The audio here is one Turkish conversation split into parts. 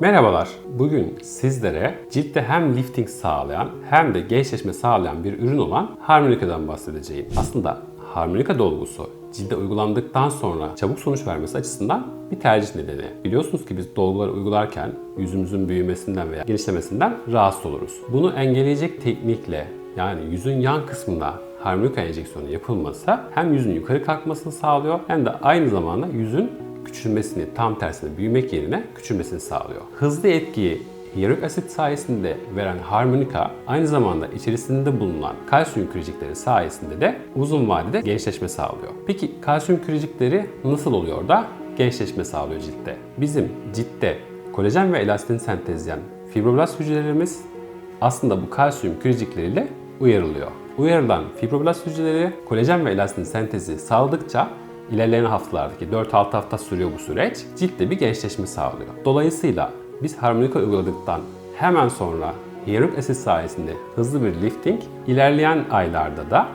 Merhabalar. Bugün sizlere ciltte hem lifting sağlayan hem de gençleşme sağlayan bir ürün olan Harmonica'dan bahsedeceğim. Aslında Harmonica dolgusu cilde uygulandıktan sonra çabuk sonuç vermesi açısından bir tercih nedeni. Biliyorsunuz ki biz dolguları uygularken yüzümüzün büyümesinden veya genişlemesinden rahatsız oluruz. Bunu engelleyecek teknikle yani yüzün yan kısmında harmonika enjeksiyonu yapılması hem yüzün yukarı kalkmasını sağlıyor hem de aynı zamanda yüzün küçülmesini, tam tersine büyümek yerine küçülmesini sağlıyor. Hızlı etkiyi hyaluronik asit sayesinde veren harmonika aynı zamanda içerisinde bulunan kalsiyum kürecikleri sayesinde de uzun vadede gençleşme sağlıyor. Peki kalsiyum kürecikleri nasıl oluyor da gençleşme sağlıyor ciltte? Bizim ciltte kolajen ve elastin sentezleyen fibroblast hücrelerimiz aslında bu kalsiyum kürecikleriyle uyarılıyor. Uyarılan fibroblast hücreleri kolajen ve elastin sentezi sağladıkça ilerleyen haftalardaki 4-6 hafta sürüyor bu süreç. Ciltte bir gençleşme sağlıyor. Dolayısıyla biz harmonika uyguladıktan hemen sonra hyaluronik asit sayesinde hızlı bir lifting, ilerleyen aylarda da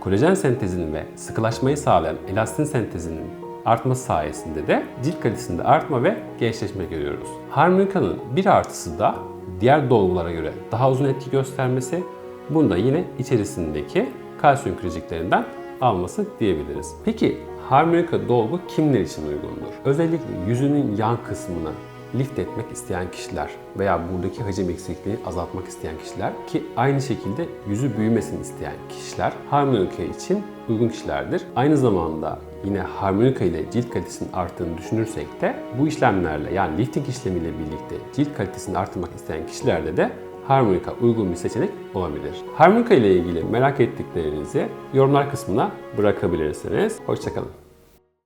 kolajen sentezinin ve sıkılaşmayı sağlayan elastin sentezinin artması sayesinde de cilt kalitesinde artma ve gençleşme görüyoruz. Harmonika'nın bir artısı da diğer dolgulara göre daha uzun etki göstermesi, bunu da yine içerisindeki kalsiyum küreciklerinden alması diyebiliriz. Peki harmonika dolgu kimler için uygundur? Özellikle yüzünün yan kısmını lift etmek isteyen kişiler veya buradaki hacim eksikliğini azaltmak isteyen kişiler ki aynı şekilde yüzü büyümesini isteyen kişiler harmonika için uygun kişilerdir. Aynı zamanda yine harmonika ile cilt kalitesinin arttığını düşünürsek de bu işlemlerle yani lifting işlemiyle birlikte cilt kalitesini arttırmak isteyen kişilerde de harmonika uygun bir seçenek olabilir. Harmonika ile ilgili merak ettiklerinizi yorumlar kısmına bırakabilirsiniz. Hoşçakalın.